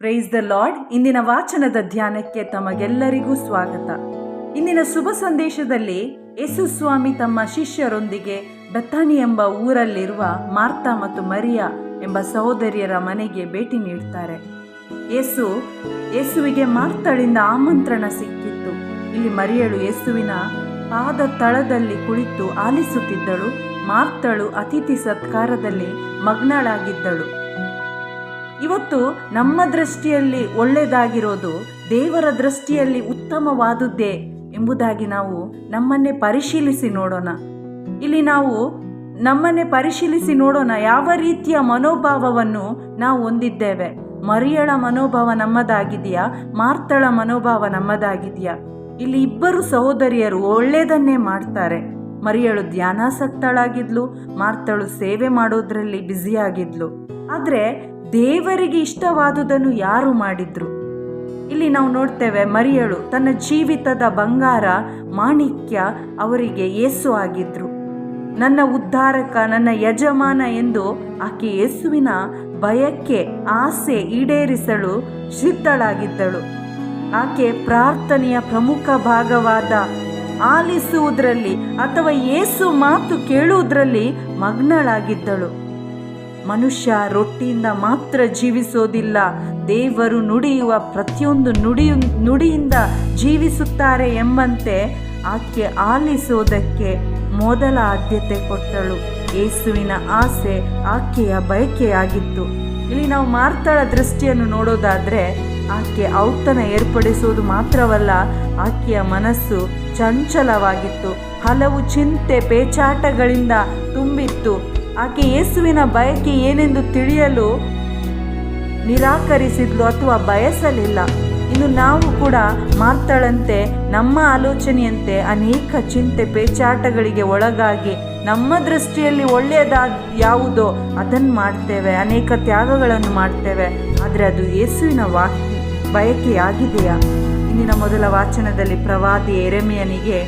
Praise the lord ಇಂದಿನ ವಾಚನದ ಧ್ಯಾನಕ್ಕೆ ತಮಗೆಲ್ಲರಿಗೂ ಸ್ವಾಗತ. ಇಂದಿನ ಶುಭ ಸಂದೇಶದಲ್ಲಿ ಯೇಸು ಸ್ವಾಮಿ ತಮ್ಮ ಶಿಷ್ಯರೊಂದಿಗೆ ಬೆತ್ತಾನಿ ಎಂಬ ಊರಲ್ಲಿರುವ ಮಾರ್ತಾ ಮತ್ತು ಮರಿಯಾ ಎಂಬ ಸಹೋದರಿಯರ ಮನೆಗೆ ಭೇಟಿ ನೀಡುತ್ತಾರೆ ಯೇಸು, ಯೇಸುವಿಗೆ ಮಾರ್ತಳಿಂದ ಆಮಂತ್ರಣ ಸಿಕ್ಕಿತ್ತು. ಇಲ್ಲಿ ಮರಿಯಳು ಯೇಸುವಿನ ಪಾದ ತಳದಲ್ಲಿ ಕುಳಿತು ಆಲಿಸುತ್ತಿದ್ದಳು. ಮಾರ್ತಳು ಅತಿಥಿ ಸತ್ಕಾರದಲ್ಲಿ ಮಗ್ನಳಾಗಿದ್ದಳು. ಇವತ್ತು ನಮ್ಮ ದೃಷ್ಟಿಯಲ್ಲಿ ಒಳ್ಳೆಯದಾಗಿರೋದು ದೇವರ ದೃಷ್ಟಿಯಲ್ಲಿ ಉತ್ತಮವಾದುದ್ದೇ ಎಂಬುದಾಗಿ ನಾವು ನಮ್ಮನ್ನೇ ಪರಿಶೀಲಿಸಿ ನೋಡೋಣ. ಇಲ್ಲಿ ನಾವು ನಮ್ಮನ್ನೇ ಪರಿಶೀಲಿಸಿ ನೋಡೋಣ ಯಾವ ರೀತಿಯ ಮನೋಭಾವವನ್ನು ನಾವು ಹೊಂದಿದ್ದೇವೆ. ಮರಿಯಳ ಮನೋಭಾವ ನಮ್ಮದಾಗಿದೆಯಾ? ಮಾರ್ತಳ ಮನೋಭಾವ ನಮ್ಮದಾಗಿದೆಯಾ? ಇಲ್ಲಿ ಇಬ್ಬರು ಸಹೋದರಿಯರು ಒಳ್ಳೆಯದನ್ನೇ ಮಾಡ್ತಾರೆ. ಮರಿಯಳು ಧ್ಯಾನಾಸಕ್ತಳಾಗಿದ್ಲು ಮಾರ್ತಳು ಸೇವೆ ಮಾಡೋದ್ರಲ್ಲಿ ಬ್ಯುಸಿಯಾಗಿದ್ಲು. ಆದರೆ ದೇವರಿಗೆ ಇಷ್ಟವಾದುದನ್ನು ಯಾರು ಮಾಡಿದ್ರು? ಇಲ್ಲಿ ನಾವು ನೋಡ್ತೇವೆ ಮರಿಯಳು ತನ್ನ ಜೀವಿತದ ಬಂಗಾರ ಮಾಣಿಕ್ಯ ಅವರಿಗೆ ಯೇಸು ಆಗಿದ್ರು. ನನ್ನ ಉದ್ಧಾರಕ, ನನ್ನ ಯಜಮಾನ ಎಂದು ಆಕೆ ಯೇಸುವಿನ ಭಯಕ್ಕೆ ಆಸೆ ಈಡೇರಿಸಲು ಸಿದ್ಧಳಾಗಿದ್ದಳು. ಆಕೆ ಪ್ರಾರ್ಥನೆಯ ಪ್ರಮುಖ ಭಾಗವಾದ ಆಲಿಸುವುದರಲ್ಲಿ ಅಥವಾ ಏಸು ಮಾತು ಕೇಳುವುದರಲ್ಲಿ ಮಗ್ನಳಾಗಿದ್ದಳು. ಮನುಷ್ಯ ರೊಟ್ಟಿಯಿಂದ ಮಾತ್ರ ಜೀವಿಸೋದಿಲ್ಲ. ದೇವರು ನುಡಿಯುವ ಪ್ರತಿಯೊಂದು ನುಡಿಯು ನುಡಿಯಿಂದ ಜೀವಿಸುತ್ತಾರೆ ಎಂಬಂತೆ ಆಕೆ ಆಲಿಸೋದಕ್ಕೆ ಮೊದಲ ಆದ್ಯತೆ ಕೊಟ್ಟಳು. ಯೇಸುವಿನ ಆಸೆ ಆಕೆಯ ಬಯಕೆಯಾಗಿತ್ತು. ಇಲ್ಲಿ ನಾವು ಮಾರ್ತಾಳ ದೃಷ್ಟಿಯನ್ನು ನೋಡೋದಾದ್ರೆ ಆಕೆ ಔತಣ ಏರ್ಪಡಿಸುವುದು ಮಾತ್ರವಲ್ಲ, ಆಕೆಯ ಮನಸ್ಸು ಚಂಚಲವಾಗಿತ್ತು. ಹಲವು ಚಿಂತೆ ಪೇಚಾಟಗಳಿಂದ ತುಂಬಿತ್ತು. ಆಕೆ ಯೇಸುವಿನ ಬಯಕೆ ಏನೆಂದು ತಿಳಿಯಲು ನಿರಾಕರಿಸಿದ್ಲು ಅಥವಾ ಬಯಸಲಿಲ್ಲ. ಇನ್ನು ನಾವು ಕೂಡ ಮಾತಾಳಂತೆ ನಮ್ಮ ಆಲೋಚನೆಯಂತೆ ಅನೇಕ ಚಿಂತೆ ಪೇಚಾಟಗಳಿಗೆ ಒಳಗಾಗಿ ನಮ್ಮ ದೃಷ್ಟಿಯಲ್ಲಿ ಒಳ್ಳೆಯದಾದ ಯಾವುದೋ ಅದನ್ನು ಮಾಡ್ತೇವೆ, ಅನೇಕ ತ್ಯಾಗಗಳನ್ನು ಮಾಡ್ತೇವೆ. ಆದರೆ ಅದು ಯೇಸುವಿನ ವಾಕ್ಯ. ಬಯಕೆಯಾಗಿದೆಯಾ? ಇಂದಿನ ಮೊದಲ ವಾಚನದಲ್ಲಿ ಪ್ರವಾದಿ ಎರೆಮೆಯನಿಗೆ,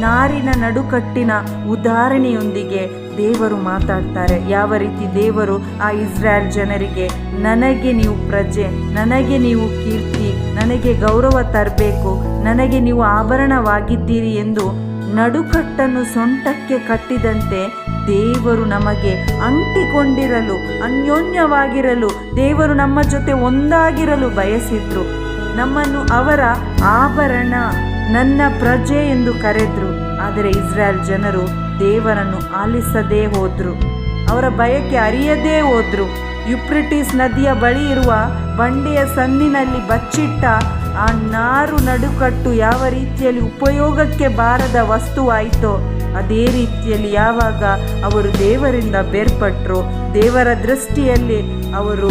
ನಾರಿನ ನಡುಕಟ್ಟಿನ ಉದಾಹರಣೆಯೊಂದಿಗೆ ದೇವರು ಮಾತಾಡ್ತಾರೆ. ಯಾವ ರೀತಿ ದೇವರು ಆ ಇಸ್ರಾಯೇಲ್ ಜನರಿಗೆ, ನನಗೆ ನೀವು ಪ್ರಜೆ, ನನಗೆ ನೀವು ಕೀರ್ತಿ, ನನಗೆ ಗೌರವ ತರಬೇಕು, ನನಗೆ ನೀವು ಆಭರಣವಾಗಿದ್ದೀರಿ ಎಂದು ನಡುಕಟ್ಟನ್ನು ಸೊಂಟಕ್ಕೆ ಕಟ್ಟಿದಂತೆ ದೇವರು ನಮಗೆ ಅಂಟಿಕೊಂಡಿರಲು, ಅನ್ಯೋನ್ಯವಾಗಿರಲು, ದೇವರು ನಮ್ಮ ಜೊತೆ ಒಂದಾಗಿರಲು ಬಯಸಿದ್ರು. ನಮ್ಮನ್ನು ಅವರ ಆಭರಣ, ನನ್ನ ಪ್ರಜೆ ಎಂದು ಕರೆದ್ರು. ಆದರೆ ಇಸ್ರಾಯೇಲ್ ಜನರು ದೇವರನ್ನು ಆಲಿಸದೇ ಹೋದ್ರು. ಅವರ ಬಯಕೆ ಅರಿಯದೇ ಹೋದ್ರು. ಯುಪ್ರಿಟಿಸ್ ನದಿಯ ಬಳಿ ಇರುವ ಬಂಡೆಯ ಸಂದಿನಲ್ಲಿ ಬಚ್ಚಿಟ್ಟ ಆ ನಾರು ನಡುಕಟ್ಟು ಯಾವ ರೀತಿಯಲ್ಲಿ ಉಪಯೋಗಕ್ಕೆ ಬಾರದ ವಸ್ತುವಾಯಿತೋ ಅದೇ ರೀತಿಯಲ್ಲಿ ಯಾವಾಗ ಅವರು ದೇವರಿಂದ ಬೇರ್ಪಟ್ಟರು ದೇವರ ದೃಷ್ಟಿಯಲ್ಲಿ ಅವರು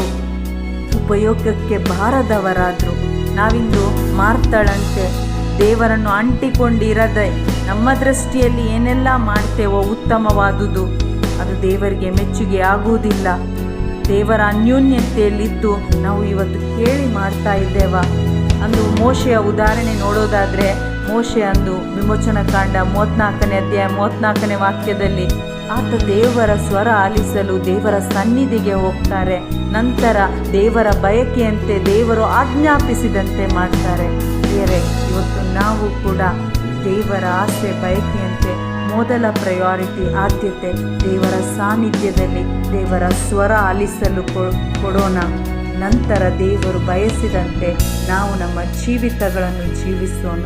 ಉಪಯೋಗಕ್ಕೆ ಬಾರದವರಾದರು. ನಾವಿಂದು ಮಾರ್ತಳಂತೆ ದೇವರನ್ನು ಅಂಟಿಕೊಂಡಿರದೆ ನಮ್ಮ ದೃಷ್ಟಿಯಲ್ಲಿ ಏನೆಲ್ಲ ಮಾಡ್ತೇವೋ ಉತ್ತಮವಾದುದು, ಅದು ದೇವರಿಗೆ ಮೆಚ್ಚುಗೆ ಆಗುವುದಿಲ್ಲ. ದೇವರ ಅನ್ಯೋನ್ಯತೆಯಲ್ಲಿದ್ದು ನಾವು ಇವತ್ತು ಕೇಳಿ ಮಾಡ್ತಾ ಇದ್ದೇವಾ? ಅಂದು ಮೋಶೆಯ ಉದಾಹರಣೆ ನೋಡೋದಾದರೆ ಮೋಶೆ ಅಂದು ವಿಮೋಚನ ಕಾಂಡ ಮೂವತ್ನಾಲ್ಕನೇ ಅಧ್ಯಾಯ ಮೂವತ್ನಾಲ್ಕನೇ ವಾಕ್ಯದಲ್ಲಿ, ಆತ ದೇವರ ಸ್ವರ ಆಲಿಸಲು ದೇವರ ಸನ್ನಿಧಿಗೆ ಹೋಗ್ತಾರೆ. ನಂತರ ದೇವರ ಬಯಕೆಯಂತೆ ದೇವರು ಆಜ್ಞಾಪಿಸಿದಂತೆ ಮಾಡ್ತಾರೆ. ಬೇರೆ, ಇವತ್ತು ನಾವು ಕೂಡ ದೇವರ ಆಸೆ, ಬಯಕೆಯಂತೆ ಮೊದಲ ಪ್ರಯಾರಿಟಿ ಆದ್ಯತೆ ದೇವರ ಸಾನ್ನಿಧ್ಯದಲ್ಲಿ ದೇವರ ಸ್ವರ ಆಲಿಸಲು ಕೊಡೋಣ. ನಂತರ ದೇವರು ಬಯಸಿದಂತೆ ನಾವು ನಮ್ಮ ಜೀವಿತಗಳನ್ನು ಜೀವಿಸೋಣ.